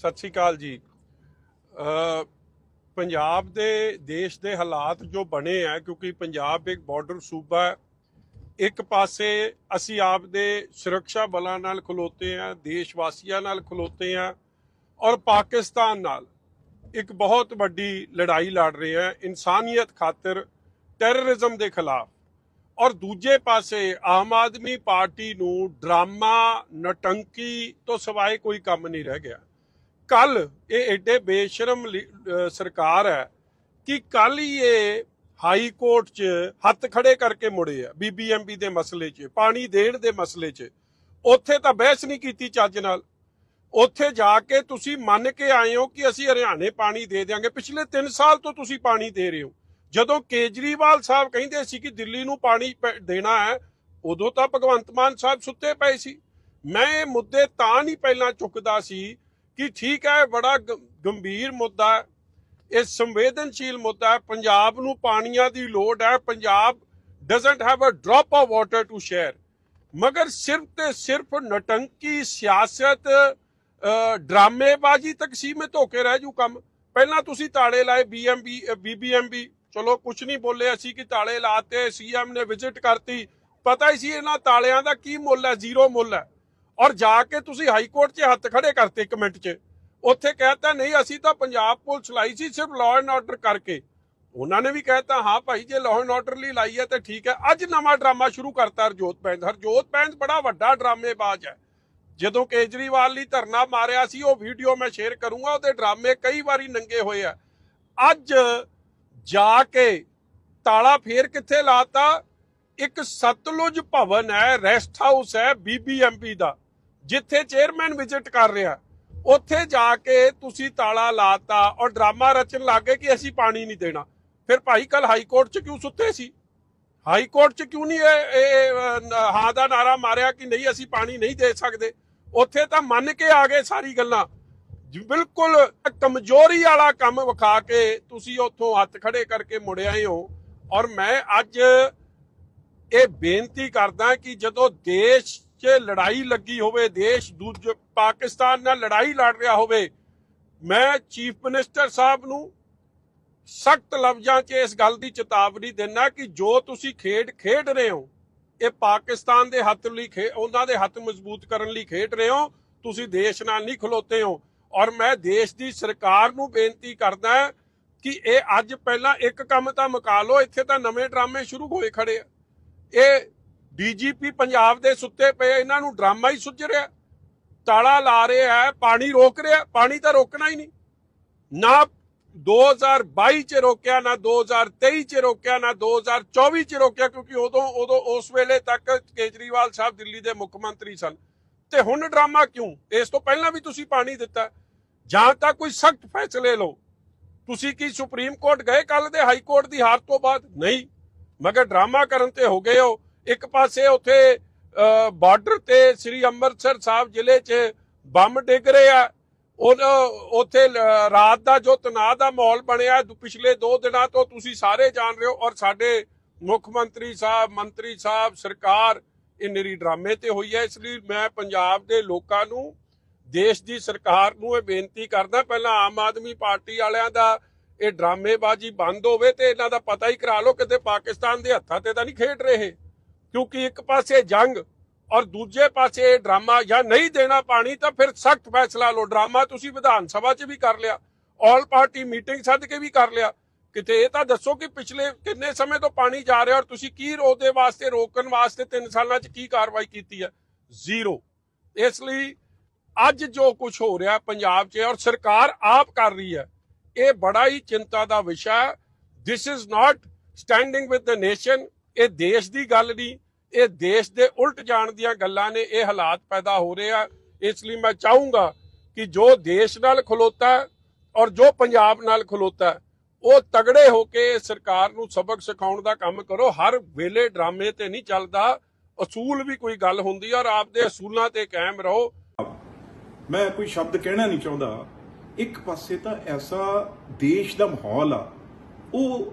ਸਤਿ ਸ਼੍ਰੀ ਅਕਾਲ ਜੀ। ਪੰਜਾਬ ਦੇ ਦੇਸ਼ ਦੇ ਹਾਲਾਤ ਜੋ ਬਣੇ ਆ, ਕਿਉਂਕਿ ਪੰਜਾਬ ਇੱਕ ਬਾਰਡਰ ਸੂਬਾ ਹੈ, ਇੱਕ ਪਾਸੇ ਅਸੀਂ ਆਪ ਦੇ ਸੁਰੱਖਿਆ ਬਲਾਂ ਨਾਲ ਖਲੋਤੇ ਆ ਦੇਸ਼ ਵਾਸੀਆਂ ਨਾਲ ਖਲੋਤੇ ਆ ਔਰ ਪਾਕਿਸਤਾਨ ਨਾਲ ਇੱਕ ਬਹੁਤ ਵੱਡੀ ਲੜਾਈ ਲੜ ਰਹੇ ਆ, ਇਨਸਾਨੀਅਤ ਖਾਤਰ ਟੈਰਰਿਜ਼ਮ ਦੇ ਖਿਲਾਫ। ਔਰ ਦੂਜੇ ਪਾਸੇ ਆਮ ਆਦਮੀ ਪਾਰਟੀ ਨੂੰ ਡਰਾਮਾ, ਨਟੰਕੀ ਤੋਂ ਸਿਵਾਏ ਕੋਈ ਕੰਮ ਨਹੀਂ ਰਹਿ ਗਿਆ। ਕੱਲ ਇਹ ਐਡੇ ਬੇਸ਼ਰਮ ਲੀ- ਸਰਕਾਰ ਹੈ ਕਿ ਕੱਲ ਹੀ ਇਹ ਹਾਈ ਕੋਰਟ 'ਚ ਹੱਥ ਖੜੇ ਕਰਕੇ ਮੁੜੇ ਆ ਬੀਬੀਐਮਬੀ ਦੇ ਮਸਲੇ 'ਚ, ਪਾਣੀ ਦੇਣ ਦੇ ਮਸਲੇ 'ਚ। ਉੱਥੇ ਤਾਂ ਬਹਿਸ ਨਹੀਂ ਕੀਤੀ ਚੱਜ ਨਾਲ। ਉੱਥੇ ਜਾ ਕੇ ਤੁਸੀਂ ਮੰਨ ਕੇ ਆਏ ਹੋ ਕਿ ਅਸੀਂ ਹਰਿਆਣੇ ਪਾਣੀ ਦੇ ਦਿਆਂਗੇ। ਪਿਛਲੇ 3 ਸਾਲ ਤੋਂ ਤੁਸੀਂ ਪਾਣੀ ਦੇ ਰਹੇ ਹੋ। ਜਦੋਂ ਕੇਜਰੀਵਾਲ ਸਾਹਿਬ ਕਹਿੰਦੇ ਸੀ ਕਿ ਦਿੱਲੀ ਨੂੰ ਪਾਣੀ ਪ- ਦੇਣਾ ਹੈ, ਉਦੋਂ ਤਾਂ ਭਗਵੰਤ ਮਾਨ ਸਾਹਿਬ ਸੁੱਤੇ ਪਏ ਸੀ। ਮੈਂ ਇਹ ਮੁੱਦੇ ਤਾਂ ਨਹੀਂ ਪਹਿਲਾਂ ਚੁੱਕਦਾ ਸੀ ਕਿ ਠੀਕ ਹੈ, ਬੜਾ ਗ- ਗੰਭੀਰ ਮੁੱਦਾ ਹੈ। ਇਹ ਸੰਵੇਦਨਸ਼ੀਲ ਮੁੱਦਾ ਹੈ। ਪੰਜਾਬ ਨੂੰ ਪਾਣੀਆਂ ਦੀ ਲੋੜ ਹੈ। Punjab doesn't have a drop of water to share ਮਗਰ ਸਿਰਫ ਤੇ ਸਿਰਫ ਨਟੰਕੀ ਸਿਆਸਤ ਡਰਾਮੇਬਾਜ਼ੀ ਤੱਕ ਸੀਮਿਤ ਹੋ ਕੇ ਰਹਿ ਜੂ ਕੰਮ। ਪਹਿਲਾਂ ਤੁਸੀਂ ਤਾਲੇ ਲਾਏ ਬੀਐਮਬੀ ਬੀਬੀਐਮਬੀ ਚਲੋ ਕੁਝ ਨਹੀਂ ਬੋਲੇ ਅਸੀਂ ਕਿ ਤਾਲੇ ਲਾਤੇ ਸੀਐਮ ਨੇ ਵਿਜ਼ਿਟ ਕਰਤੀ। ਪਤਾ ਹੀ ਸੀ ਇਹਨਾਂ ਤਾਲਿਆਂ ਦਾ ਕੀ ਮੁੱਲ ਹੈ ਜ਼ੀਰੋ ਮੁੱਲ ਹੈ। ਔਰ ਜਾ ਕੇ ਤੁਸੀਂ ਹਾਈ ਕੋਰਟ 'ਚ ਹੱਥ ਖੜੇ ਕਰਤੇ ਇੱਕ ਮਿੰਟ 'ਚ। ਉੱਥੇ ਕਹਿਤਾ, ਨਹੀਂ, ਅਸੀਂ ਤਾਂ ਪੰਜਾਬ ਪੁਲਿਸ ਲਾਈ ਸੀ ਸਿਰਫ ਲਾਅ ਐਂਡ ਆਰਡਰ ਕਰਕੇ। ਉਹਨਾਂ ਨੇ ਵੀ ਕਹਿਤਾ, ਹਾਂ ਭਾਈ, ਜੇ ਲਾਅ ਐਂਡ ਆਰਡਰ ਲਈ ਲਾਈ ਹੈ ਤਾਂ ਠੀਕ ਹੈ। ਅੱਜ ਨਵਾਂ ਡਰਾਮਾ ਸ਼ੁਰੂ ਕਰਤਾ ਹਰਜੋਤ ਬੈਂਸ ਹਰਜੋਤ ਬੈਂਸ ਬੜਾ ਵੱਡਾ ਡਰਾਮੇਬਾਜ਼ ਹੈ। ਜਦੋਂ ਕੇਜਰੀਵਾਲ ਲਈ ਧਰਨਾ ਮਾਰਿਆ ਸੀ, ਉਹ ਵੀਡੀਓ ਮੈਂ ਸ਼ੇਅਰ ਕਰੂੰਗਾ, ਉਹਦੇ ਡਰਾਮੇ ਕਈ ਵਾਰੀ ਨੰਗੇ ਹੋਏ ਆ। ਅੱਜ ਜਾ ਕੇ ਤਾਲਾ ਫੇਰ ਕਿੱਥੇ ਲਾਤਾ? ਇੱਕ ਸਤਲੁਜ ਭਵਨ ਹੈ ਰੈਸਟ ਹਾਊਸ ਹੈ ਬੀਬੀਐਮਪੀ ਦਾ। ਜਿੱਥੇ ਚੇਅਰਮੈਨ ਵਿਜ਼ਿਟ ਕਰ ਰਿਹਾ, ਉੱਥੇ ਜਾ ਕੇ ਤੁਸੀਂ ਤਾਲਾ ਲਾਤਾ ਔਰ ਡਰਾਮਾ ਰਚਣ ਲੱਗੇ ਕਿ ਅਸੀਂ ਪਾਣੀ ਨਹੀਂ ਦੇਣਾ। ਫਿਰ ਭਾਈ ਕੱਲ ਹਾਈ ਕੋਰਟ 'ਚ ਕਿਉਂ ਸੁੱਤੇ ਸੀ? ਹਾਈ ਕੋਰਟ 'ਚ ਕਿਉਂ ਨਹੀਂ ਇਹ ਹਾਂ ਦਾ ਨਾਰਾ ਮਾਰਿਆ ਕਿ ਨਹੀਂ ਅਸੀਂ ਪਾਣੀ ਨਹੀਂ ਦੇ ਸਕਦੇ? ਉੱਥੇ ਤਾਂ ਮੰਨ ਕੇ ਆ ਗਏ ਸਾਰੀ ਗੱਲਾਂ। ਬਿਲਕੁਲ ਕਮਜ਼ੋਰੀ ਵਾਲਾ ਕੰਮ ਵਿਖਾ ਕੇ ਤੁਸੀਂ ਉੱਥੋਂ ਹੱਥ ਖੜੇ ਕਰਕੇ ਮੁੜ ਆਏ ਹੋ। ਔਰ ਮੈਂ ਅੱਜ ਇਹ ਬੇਨਤੀ ਕਰਦਾ ਕਿ ਜਦੋਂ ਦੇਸ਼ 'ਚ ਲੜਾਈ ਲੱਗੀ ਹੋਵੇ, ਦੇਸ਼ ਦੂਜੇ ਪਾਕਿਸਤਾਨ ਨਾਲ ਲੜਾਈ ਲੜ ਰਿਹਾ ਹੋਵੇ, ਮੈਂ ਚੀਫ ਮਿਨਿਸਟਰ ਸਾਹਿਬ ਨੂੰ ਸਖਤ ਲਫ਼ਜ਼ਾਂ 'ਚ ਇਸ ਗੱਲ ਦੀ ਚੇਤਾਵਨੀ ਦਿੰਦਾ ਕਿ ਜੋ ਤੁਸੀਂ ਖੇਡ ਖੇਡ ਰਹੇ ਹੋ, ਇਹ ਪਾਕਿਸਤਾਨ ਦੇ ਹੱਥ ਲਈ ਖੇ- ਉਹਨਾਂ ਦੇ ਹੱਥ ਮਜ਼ਬੂਤ ਕਰਨ ਲਈ ਖੇਡ ਰਹੇ ਹੋ, ਤੁਸੀਂ ਦੇਸ਼ ਨਾਲ ਨਹੀਂ ਖਲੋਤੇ ਹੋ। ਔਰ ਮੈਂ ਦੇਸ਼ ਦੀ ਸਰਕਾਰ ਨੂੰ ਬੇਨਤੀ ਕਰਦਾ ਕਿ ਇਹ ਅੱਜ ਪਹਿਲਾਂ ਇੱਕ ਕੰਮ ਤਾਂ ਮੁਕਾ ਲਓ, ਇੱਥੇ ਤਾਂ ਨਵੇਂ ਡਰਾਮੇ ਸ਼ੁਰੂ ਹੋਏ ਖੜੇ ਆ। ਇਹ ਡੀਜੀਪੀ ਪੰਜਾਬ ਦੇ ਸੁੱਤੇ ਪਏ ਇਹਨਾਂ ਨੂੰ ਡਰਾਮਾ ਹੀ ਸੁੱਜ ਰਿਹਾ। ਤਾਲਾ ਲਾ ਰਿਹਾ ਹੈ, ਪਾਣੀ ਰੋਕ ਰਿਹਾ, ਪਾਣੀ ਤਾਂ ਰੋਕਣਾ ਹੀ ਨਹੀਂ। ਨਾ 2022 ਚ ਰੋਕਿਆ, ਨਾ 2023 ਚ ਰੋਕਿਆ, ਨਾ 2024 ਚ ਰੋਕਿਆ, ਕਿਉਂਕਿ ਉਦੋਂ ਉਦੋਂ ਉਸ ਵੇਲੇ ਤੱਕ ਕੇਜਰੀਵਾਲ ਸਾਹਿਬ ਦਿੱਲੀ ਦੇ ਮੁੱਖ ਮੰਤਰੀ ਸਨ। ਤੇ ਹੁਣ ਡਰਾਮਾ ਕਿਉਂ? ਇਸ ਤੋਂ ਪਹਿਲਾਂ ਵੀ ਤੁਸੀਂ ਪਾਣੀ ਦਿੱਤਾ। ਜਾਂ ਤਾਂ ਕੋਈ ਸਖਤ ਫੈਸਲੇ ਲਓ। ਤੁਸੀਂ ਕੀ ਸੁਪਰੀਮ ਕੋਰਟ ਗਏ ਕੱਲ ਦੇ ਹਾਈ ਕੋਰਟ ਦੀ ਹਾਰ ਤੋਂ ਬਾਅਦ? ਨਹੀਂ। ਮਗਰ ਡਰਾਮਾ ਕਰਨ ਤੇ ਹੋ ਗਏ ਹੋ। ਇੱਕ ਪਾਸੇ ਉੱਥੇ ਬਾਰਡਰ ਤੇ ਸ੍ਰੀ ਅੰਮ੍ਰਿਤਸਰ ਸਾਹਿਬ ਜ਼ਿਲ੍ਹੇ 'ਚ ਬੰਬ ਡਿੱਗ ਰਹੇ। ਆ ਉਹ ਉੱਥੇ ਰਾਤ ਦਾ ਜੋ ਤਣਾਅ ਦਾ ਮਾਹੌਲ ਬਣਿਆ ਪਿਛਲੇ 2 ਦਿਨਾਂ ਤੋਂ ਤੁਸੀਂ ਸਾਰੇ ਜਾਣ ਰਹੇ ਹੋ ਔਰ ਸਾਡੇ ਮੁੱਖ ਮੰਤਰੀ ਸਾਹਿਬ ਮੰਤਰੀ ਸਾਹਿਬ, ਸਰਕਾਰ ਇਹ ਨਿਰੀ ਡਰਾਮੇ ਤੇ ਹੋਈ ਹੈ। ਇਸ ਲਈ ਮੈਂ ਪੰਜਾਬ ਦੇ ਲੋਕਾਂ ਨੂੰ, ਦੇਸ਼ ਦੀ ਸਰਕਾਰ ਨੂੰ ਇਹ ਬੇਨਤੀ ਕਰਦਾ, ਪਹਿਲਾਂ ਆਮ ਆਦਮੀ ਪਾਰਟੀ ਵਾਲਿਆਂ ਦਾ ਇਹ ਡਰਾਮੇਬਾਜ਼ੀ ਬੰਦ ਹੋਵੇ ਤੇ ਇਹਨਾਂ ਦਾ ਪਤਾ ਹੀ ਕਰਾ ਲਓ, ਕਿਤੇ ਪਾਕਿਸਤਾਨ ਦੇ ਹੱਥਾਂ ਤੇ ਤਾਂ ਨਹੀਂ ਖੇਡ ਰਹੇ। ਕਿਉਂਕਿ ਇੱਕ ਪਾਸੇ ਜੰਗ ਔਰ ਦੂਜੇ ਪਾਸੇ ਡਰਾਮਾ ਜਾਂ ਨਹੀਂ ਦੇਣਾ ਪਾਣੀ ਤਾਂ ਫਿਰ ਸਖਤ ਫੈਸਲਾ ਲਓ। ਡਰਾਮਾ ਤੁਸੀਂ ਵਿਧਾਨ ਸਭਾ 'ਚ ਵੀ ਕਰ ਲਿਆ, ਆਲ ਪਾਰਟੀ ਮੀਟਿੰਗ ਸੱਦ ਕੇ ਵੀ ਕਰ ਲਿਆ। ਕਿਤੇ ਇਹ ਤਾਂ ਦੱਸੋ ਕਿ ਪਿਛਲੇ ਕਿੰਨੇ ਸਮੇਂ ਤੋਂ ਪਾਣੀ ਜਾ ਰਿਹਾ ਔਰ ਤੁਸੀਂ ਕੀ ਉਹਦੇ ਵਾਸਤੇ, ਰੋਕਣ ਵਾਸਤੇ 3 ਸਾਲਾਂ 'ਚ ਕੀ ਕਾਰਵਾਈ ਕੀਤੀ ਹੈ? ਜ਼ੀਰੋ। ਇਸ ਲਈ ਅੱਜ ਜੋ ਕੁਝ ਹੋ ਰਿਹਾ ਪੰਜਾਬ 'ਚ ਔਰ ਸਰਕਾਰ ਆਪ ਕਰ ਰਹੀ ਹੈ, ਇਹ ਬੜਾ ਹੀ ਚਿੰਤਾ ਦਾ ਵਿਸ਼ਾ ਹੈ। This is not standing with the nation ਇਹ ਦੇਸ਼ ਦੀ ਗੱਲ ਨਹੀਂ, ਇਹ ਦੇਸ਼ ਦੇ ਉਲਟ ਜਾਣ ਦੀਆਂ ਗੱਲਾਂ ਨੇ, ਇਹ ਹਾਲਾਤ ਪੈਦਾ ਹੋ ਰਹੇ ਆ। ਇਸ ਲਈ ਮੈਂ ਚਾਹੂੰਗਾ ਕਿ ਜੋ ਦੇਸ਼ ਨਾਲ ਖਲੋਤਾ ਔਰ ਜੋ ਪੰਜਾਬ ਨਾਲ ਖਲੋਤਾ, ਉਹ ਤਗੜੇ ਹੋ ਕੇ ਸਰਕਾਰ ਨੂੰ ਸਬਕ ਸਿਖਾਉਣ ਦਾ ਕੰਮ ਕਰੋ। ਹਰ ਵੇਲੇ ਡਰਾਮੇ ਤੇ ਨਹੀਂ ਚੱਲਦਾ, ਅਸੂਲ ਵੀ ਕੋਈ ਗੱਲ ਹੁੰਦੀ ਔਰ ਆਪਦੇ ਅਸੂਲਾਂ ਤੇ ਕਾਇਮ ਰਹੋ। ਮੈਂ ਕੋਈ ਸ਼ਬਦ ਕਹਿਣਾ ਨਹੀਂ ਚਾਹੁੰਦਾ। ਇੱਕ ਪਾਸੇ ਤਾਂ ਐਸਾ ਦੇਸ਼ ਦਾ ਮਾਹੌਲ ਆ, ਉਹ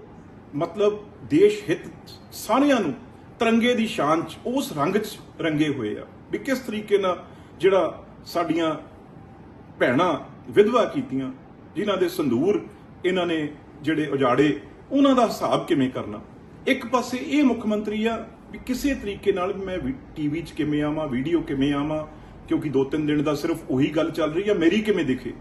ਮਤਲਬ ਦੇਸ਼ ਹਿੱਤ ਸਾਰਿਆਂ ਨੂੰ ਤਿਰੰਗੇ ਦੀ ਸ਼ਾਨ ਚ, ਉਸ ਰੰਗ ਚ ਰੰਗੇ ਹੋਏ ਆ। ਵੀ ਕਿਸ ਤਰੀਕੇ ਨਾਲ ਜਿਹੜਾ ਸਾਡੀਆਂ ਭੈਣਾਂ, ਵਿਧਵਾ ਕੀਤੀਆਂ, ਜਿਨ੍ਹਾਂ ਦੇ ਸੰਧੂਰ ਇਹਨਾਂ ਨੇ ਜਿਹੜੇ ਉਜਾੜੇ, ਉਹਨਾਂ ਦਾ ਹਿਸਾਬ ਕਿਵੇਂ ਕਰਨਾ? ਇੱਕ ਪਾਸੇ ਇਹ ਮੁੱਖ ਮੰਤਰੀ ਆ ਵੀ ਕਿਸੇ ਤਰੀਕੇ ਨਾਲ ਵੀ ਮੈਂ ਟੀਵੀ 'ਚ ਕਿਵੇਂ ਆਵਾਂ ਵੀਡੀਓ ਕਿਵੇਂ ਆਵਾਂ, ਕਿਉਂਕਿ ਦੋ ਤਿੰਨ ਦਿਨ ਦਾ ਸਿਰਫ ਉਹੀ ਗੱਲ ਚੱਲ ਰਹੀ ਆ, ਮੇਰੀ ਕਿਵੇਂ ਦਿਖੇ?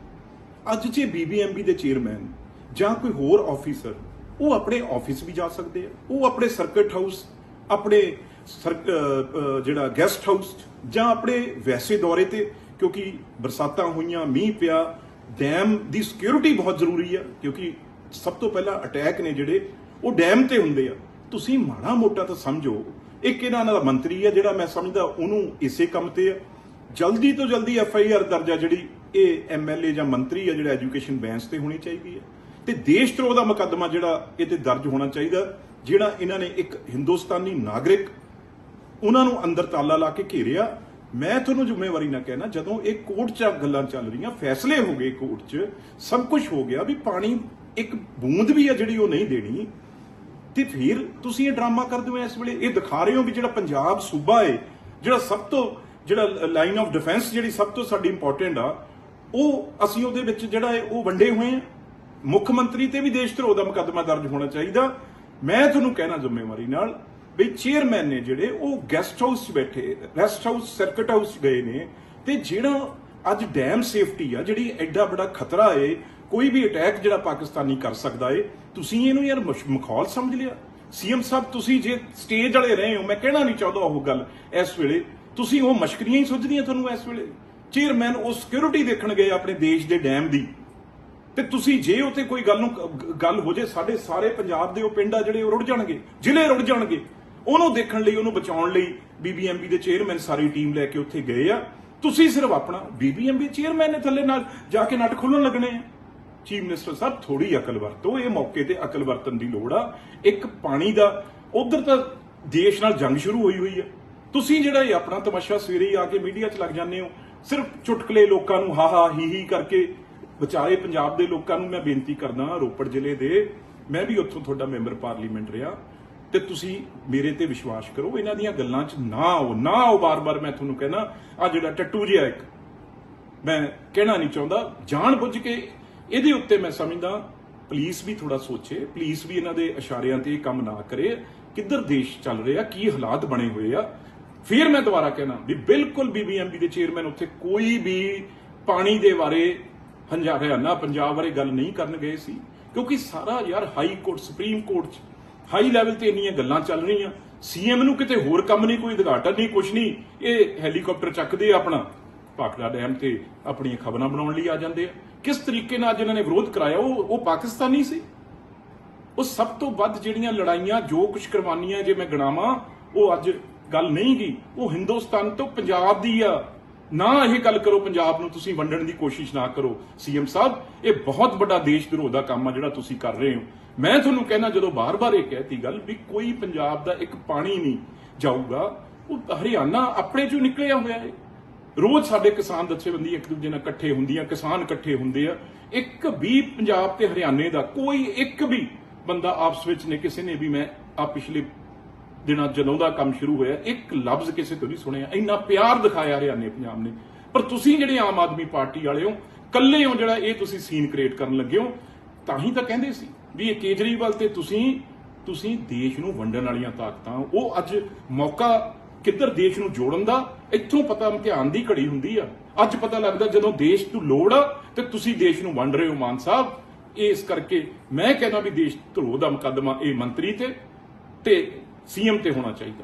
ਅੱਜ ਜੇ ਬੀਬੀਐਮਬੀ ਦੇ ਚੇਅਰਮੈਨ ਜਾਂ ਕੋਈ ਹੋਰ ਆਫੀਸਰ ਉਹ ਆਪਣੇ ਆਫਿਸ ਵੀ ਜਾ ਸਕਦੇ ਆ, ਉਹ ਆਪਣੇ ਸਰਕਟ ਹਾਊਸ ਆਪਣੇ ਸਰ- ਜਿਹੜਾ ਗੈਸਟ ਹਾਊਸ ਜਾਂ ਆਪਣੇ ਵੈਸੇ ਦੌਰੇ ਤੇ, ਕਿਉਂਕਿ ਬਰਸਾਤਾਂ ਹੋਈਆਂ, ਮੀਂਹ ਪਿਆ ਡੈਮ ਦੀ ਸਿਕਿਉਰਿਟੀ ਬਹੁਤ ਜ਼ਰੂਰੀ ਆ, ਕਿਉਂਕਿ ਸਭ ਤੋਂ ਪਹਿਲਾਂ ਅਟੈਕ ਨੇ ਜਿਹੜੇ, ਉਹ ਡੈਮ ਤੇ ਹੁੰਦੇ ਆ। ਤੁਸੀਂ ਮਾੜਾ ਮੋਟਾ ਤਾਂ ਸਮਝੋ, ਇੱਕ ਇਹਨਾਂ ਦਾ ਮੰਤਰੀ ਆ, ਜਿਹੜਾ ਮੈਂ ਸਮਝਦਾ, ਉਹਨੂੰ ਇਸੇ ਕੰਮ ਤੇ ਆ। ਜਲਦੀ ਤੋਂ ਜਲਦੀ ਐਫ ਆਈ ਆਰ ਦਰਜ ਆ ਜਿਹੜੀ ਇਹ ਐਮਐਲਏ ਜਾਂ ਮੰਤਰੀ ਆ, ਜਿਹੜਾ ਐਜੂਕੇਸ਼ਨ ਬੈਂਸ ਤੇ ਹੋਣੀ ਚਾਹੀਦੀ ਹੈ ਤੇ ਦੇਸ਼ ਧਰੋਹ ਦਾ ਮੁਕੱਦਮਾ ਜਿਹੜਾ ਇਹ ਤੇ ਦਰਜ ਹੋਣਾ ਚਾਹੀਦਾ, ਜਿਹੜਾ ਇਹਨਾਂ ਨੇ ਇੱਕ ਹਿੰਦੁਸਤਾਨੀ ਨਾਗਰਿਕ ਉਹਨਾਂ ਨੂੰ ਅੰਦਰ ਤਾਲਾ ਲਾ ਕੇ ਘੇਰਿਆ। ਮੈਂ ਤੁਹਾਨੂੰ ਜ਼ਿੰਮੇਵਾਰੀ ਨਾ ਕਹਿਣਾ, ਜਦੋਂ ਇਹ ਕੋਰਟ 'ਚ ਗੱਲਾਂ ਚੱਲ ਰਹੀਆਂ, ਫੈਸਲੇ ਹੋ ਗਏ ਕੋਰਟ 'ਚ, ਸਭ ਕੁਝ ਹੋ ਗਿਆ ਵੀ ਪਾਣੀ ਇੱਕ ਬੂੰਦ ਵੀ ਆ ਜਿਹੜੀ ਉਹ ਨਹੀਂ ਦੇਣੀ। ਤੇ ਫਿਰ ਤੁਸੀਂ ਇਹ ਡਰਾਮਾ ਕਰਦੇ ਹੋ ਇਸ ਵੇਲੇ। ਇਹ ਦਿਖਾ ਰਹੇ ਹੋ ਵੀ ਜਿਹੜਾ ਪੰਜਾਬ ਸੂਬਾ ਹੈ ਜਿਹੜਾ ਸਭ ਤੋਂ, ਜਿਹੜਾ ਲਾਈਨ ਆਫ ਡਿਫੈਂਸ ਜਿਹੜੀ ਸਭ ਤੋਂ ਸਾਡੀ ਇੰਪੋਰਟੈਂਟ ਆ, ਉਹ ਅਸੀਂ ਉਹਦੇ ਵਿੱਚ ਜਿਹੜਾ ਹੈ ਉਹ ਵੰਡੇ ਹੋਏ ਆ। ਮੁੱਖ ਮੰਤਰੀ ਤੇ ਵੀ ਦੇਸ਼ ਧਰੋ ਦਾ ਮੁਕੱਦਮਾ ਦਰਜ ਹੋਣਾ ਚਾਹੀਦਾ। ਮੈਂ ਤੁਹਾਨੂੰ ਕਹਿਣਾ ਜ਼ਿੰਮੇਵਾਰੀ ਨਾਲ ਵੀ ਚੇਅਰਮੈਨ ਨੇ ਜਿਹੜੇ ਉਹ ਗੈਸਟ ਹਾਊਸ 'ਚ ਬੈਠੇ ਰੈਸਟ ਹਾਊਸ ਸਰਕਟ ਹਾਊਸ ਗਏ ਨੇ ਤੇ ਜਿਹੜਾ ਅੱਜ ਡੈਮ ਸੇਫਟੀ ਆ, ਜਿਹੜੀ ਐਡਾ ਬੜਾ ਖਤਰਾ ਏ, ਕੋਈ ਵੀ ਅਟੈਕ ਜਿਹੜਾ ਪਾਕਿਸਤਾਨੀ ਕਰ ਸਕਦਾ ਏ, ਤੁਸੀਂ ਇਹਨੂੰ ਯਾਰ ਮਖੌਲ ਸਮਝ ਲਿਆ। ਸੀਐਮ ਸਾਹਿਬ, ਤੁਸੀਂ ਜੇ ਸਟੇਜ ਵਾਲੇ ਰਹੇ ਹੋ, ਮੈਂ ਕਹਿਣਾ ਨਹੀਂ ਚਾਹੁੰਦਾ ਉਹ ਗੱਲ ਇਸ ਵੇਲੇ। ਤੁਸੀਂ ਉਹ ਮਸ਼ਕਰੀਆਂ ਹੀ ਸੁਝਦੀਆਂ ਤੁਹਾਨੂੰ ਇਸ ਵੇਲੇ। ਚੇਅਰਮੈਨ ਉਹ ਸਿਕਿਉਰਿਟੀ ਦੇਖਣ ਗਏ ਆਪਣੇ ਦੇਸ਼ ਦੇ ਡੈਮ ਦੀ। ਤੇ ਤੁਸੀਂ ਜੇ ਉਤੇ ਕੋਈ ਗੱਲ ਨੂੰ ਗੱਲ ਹੋ ਜੇ, ਸਾਡੇ ਸਾਰੇ ਪੰਜਾਬ ਦੇ ਉਹ ਪਿੰਡ ਆ ਜਿਹੜੇ ਉਹ ਰੁੜ ਜਾਣਗੇ, ਜ਼ਿਲ੍ਹੇ ਰੁੜ ਜਾਣਗੇ। ਉਹਨੂੰ ਦੇਖਣ ਲਈ, ਉਹਨੂੰ ਬਚਾਉਣ ਲਈ ਬੀਬੀਐਮਬੀ ਦੇ ਚੇਅਰਮੈਨ ਸਾਰੀ ਟੀਮ ਲੈ ਕੇ ਉੱਥੇ ਗਏ ਆ। ਤੁਸੀਂ ਸਿਰਫ ਆਪਣਾ ਬੀਬੀਐਮਬੀ ਚੇਅਰਮੈਨ ਨੇ ਥੱਲੇ ਨਾਲ ਜਾ ਕੇ ਨੱਟ ਖੋਲਣ ਲੱਗਣੇ ਆ। ਚੀਫ ਮਿਨਿਸਟਰ ਸਾਹਿਬ ਥੋੜੀ ਅਕਲ ਵਰਤੋ, ਇਹ ਮੌਕੇ ਤੇ ਅਕਲ ਵਰਤਣ ਦੀ ਲੋੜ ਆ। ਇੱਕ ਪਾਣੀ ਦਾ, ਉਧਰ ਤਾਂ ਦੇਸ਼ ਨਾਲ ਜੰਗ ਸ਼ੁਰੂ ਹੋਈ ਹੋਈ ਆ। ਤੁਸੀਂ ਜਿਹੜਾ ਇਹ ਆਪਣਾ ਤਮਾਸ਼ਾ ਸਵੇਰੇ ਹੀ ਆ ਕੇ ਮੀਡੀਆ 'ਚ ਲੱਗ ਜਾਂਦੇ ਹੋ, ਸਿਰਫ ਚੁਟਕਲੇ ਲੋਕਾਂ ਨੂੰ ਹਾ ਹਾ ਹੀ ਹੀ ਕਰਕੇ ਵਿਚਾਰੇ ਪੰਜਾਬ ਦੇ ਲੋਕਾਂ ਨੂੰ ਮੈਂ ਬੇਨਤੀ ਕਰਦਾ ਰੋਪੜ ਜ਼ਿਲ੍ਹੇ ਦੇ, ਮੈਂ ਵੀ ਉੱਥੋਂ ਤੁਹਾਡਾ ਮੈਂਬਰ ਪਾਰਲੀਮੈਂਟ ਰਿਹਾ, ਤੇ ਤੁਸੀਂ ਮੇਰੇ ਤੇ ਵਿਸ਼ਵਾਸ ਕਰੋ, ਇਹਨਾਂ ਦੀਆਂ ਗੱਲਾਂ 'ਚ ਨਾ ਆਓ ਨਾ ਆਓ, ਬਾਰ-ਬਾਰ ਮੈਂ ਤੁਹਾਨੂੰ ਕਹਿਣਾ ਆ ਜਿਹੜਾ ਟੱਟੂ ਜਿਹਾ ਇੱਕ, ਮੈਂ ਕਹਿਣਾ ਨਹੀਂ ਚਾਹੁੰਦਾ, ਜਾਣ ਬੁੱਝ ਕੇ ਇਹਦੇ ਉੱਤੇ ਮੈਂ ਸਮਝਦਾ, ਪੁਲਿਸ ਵੀ ਥੋੜਾ ਸੋਚੇ, ਪੁਲਿਸ ਵੀ ਇਹਨਾਂ ਦੇ ਇਸ਼ਾਰਿਆਂ ਤੇ ਇਹ ਕੰਮ ਨਾ ਕਰੇ, ਕਿੱਧਰ ਦੇਸ਼ ਚੱਲ ਰਿਹਾ, ਕੀ ਹਾਲਾਤ ਬਣੇ ਹੋਏ ਆ। ਫਿਰ ਮੈਂ ਦੁਬਾਰਾ ਕਹਿਣਾ ਵੀ ਬਿਲਕੁਲ ਬੀਬੀਐਮਬੀ ਦੇ ਚੇਅਰਮੈਨ ਉੱਥੇ ਕੋਈ ਵੀ ਪਾਣੀ ਦੇ ਬਾਰੇ ਹੰਜਾ- ਹਰਿਆਣਾ ਪੰਜਾਬ ਬਾਰੇ ਗੱਲ ਨਹੀਂ ਕਰਨ ਗਏ ਸੀ, ਕਿਉਂਕਿ ਸਾਰਾ ਯਾਰ ਹਾਈ ਕੋਰਟ ਸੁਪਰੀਮ ਕੋਰਟ 'ਚ ਹਾਈ ਲੈਵਲ ਤੇ ਇੰਨੀਆਂ ਗੱਲਾਂ ਚੱਲ ਰਹੀਆਂ। ਸੀਐਮ ਨੂੰ ਕਿਤੇ ਹੋਰ ਕੰਮ ਨਹੀਂ, ਕੋਈ ਉਦਘਾਟਨ ਨਹੀਂ ਕੁਝ ਨਹੀਂ। ਇਹ ਹੈਲੀਕਾਪਟਰ ਚੱਕਦੇ ਆ ਆਪਣਾ। ਭਾਖੜਾ ਡੈਮ ਤੇ ਆਪਣੀਆਂ ਖਬਰਾਂ ਬਣਾਉਣ ਲਈ ਆ ਜਾਂਦੇ ਆ। ਕਿਸ ਤਰੀਕੇ ਨਾਲ ਜਿਨ੍ਹਾਂ ਨੇ ਵਿਰੋਧ ਕਰਾਇਆ, ਉਹ ਉਹ ਪਾਕਿਸਤਾਨੀ ਸੀ। ਉਹ ਸਭ ਤੋਂ ਵੱਧ ਜਿਹੜੀਆਂ ਲੜਾਈਆਂ, ਜੋ ਕੁਝ ਕਰਵਾਨੀਆਂ ਜੇ ਮੈਂ ਗਣਾਵਾਂ, ਉਹ ਅੱਜ ਗੱਲ ਨਹੀਂ ਗਈ। ਉਹ ਹਿੰਦੁਸਤਾਨ ਤੋਂ ਪੰਜਾਬ ਦੀ ਆ। ਨਾ ਇਹ ਗੱਲ ਕਰੋ ਪੰਜਾਬ ਨੂੰ, ਤੁਸੀਂ ਵੰਡਣ ਦੀ ਕੋਸ਼ਿਸ਼ ਨਾ ਕਰੋ। ਸੀਐਮ ਸਾਹਿਬ, ਇਹ ਬਹੁਤ ਵੱਡਾ ਦੇਸ਼ ਵਿਰੋਧ ਦਾ ਕੰਮ ਆ ਜਿਹੜਾ ਤੁਸੀਂ ਕਰ ਰਹੇ ਹੋ। ਮੈਂ ਤੁਹਾਨੂੰ ਕਹਿਣਾ, ਜਦੋਂ ਬਾਰ-ਬਾਰ ਇਹ ਕਹਿਤੀ ਗੱਲ ਵੀ ਕੋਈ ਪੰਜਾਬ ਦਾ ਇੱਕ ਪਾਣੀ ਨਹੀਂ ਜਾਊਗਾ, ਉਹ ਹਰਿਆਣਾ ਆਪਣੇ ਚੋਂ ਨਿਕਲਿਆ ਹੋਇਆ ਹੈ ਰੋਜ਼ ਸਾਡੇ ਕਿਸਾਨ ਜਥੇਬੰਦੀ ਇੱਕ ਦੂਜੇ ਨਾਲ ਇਕੱਠੇ ਹੁੰਦੀਆਂ ਕਿਸਾਨ ਇਕੱਠੇ ਹੁੰਦੇ ਆ। ਇੱਕ ਵੀ ਪੰਜਾਬ ਤੇ ਹਰਿਆਣੇ ਦਾ ਕੋਈ ਇੱਕ ਵੀ ਬੰਦਾ ਆਪਸ ਵਿੱਚ ਨੇ, ਕਿਸੇ ਨੇ ਵੀ ਮੈਂ ਆ ਪਿਛਲੇ ਦਿਨਾਂ ਜਦੋਂ ਦਾ ਕੰਮ ਸ਼ੁਰੂ ਹੋਇਆ, ਇੱਕ ਲਫ਼ਜ਼ ਕਿਸੇ ਤੋਂ ਨਹੀਂ ਸੁਣਿਆ। ਇੰਨਾ ਪਿਆਰ ਦਿਖਾਇਆ ਹਰਿਆਣੇ ਪੰਜਾਬ ਨੇ। ਪਰ ਤੁਸੀਂ ਜਿਹੜੇ ਆਮ ਆਦਮੀ ਪਾਰਟੀ ਵਾਲੇ ਹੋ ਕੱਲੇ ਹੋ ਜਿਹੜਾ ਇਹ ਤੁਸੀਂ ਸੀਨ ਕ੍ਰੀਏਟ ਕਰਨ ਲੱਗੇ ਹੋ, ਤਾਂ ਹੀ ਤਾਂ ਕਹਿੰਦੇ ਸੀ ਵੀ ਇਹ ਕੇਜਰੀਵਾਲ ਤੇ ਤੁਸੀਂ ਤੁਸੀਂ ਦੇਸ਼ ਨੂੰ ਵੰਡਣ ਵਾਲੀਆਂ ਤਾਕਤਾਂ ਉਹ ਅੱਜ ਮੌਕਾ ਕਿੱਧਰ ਦੇਸ਼ ਨੂੰ ਜੋੜਨ ਦਾ, ਇੱਥੋਂ ਪਤਾ ਇਮਤਿਹਾਨ ਦੀ ਘੜੀ ਹੁੰਦੀ ਆ। ਅੱਜ ਪਤਾ ਲੱਗਦਾ ਜਦੋਂ ਦੇਸ਼ ਨੂੰ ਲੋੜ ਆ ਤੇ ਤੁਸੀਂ ਦੇਸ਼ ਨੂੰ ਵੰਡ ਰਹੇ ਹੋ ਮਾਨ ਸਾਹਿਬ। ਇਸ ਕਰਕੇ ਮੈਂ ਕਹਿੰਦਾ ਵੀ ਦੇਸ਼ ਧਰੋ ਦਾ ਮੁਕੱਦਮਾ ਇਹ ਮੰਤਰੀ ਤੇ ਤੇ ਸੀਐਮ ਤੇ ਹੋਣਾ ਚਾਹੀਦਾ।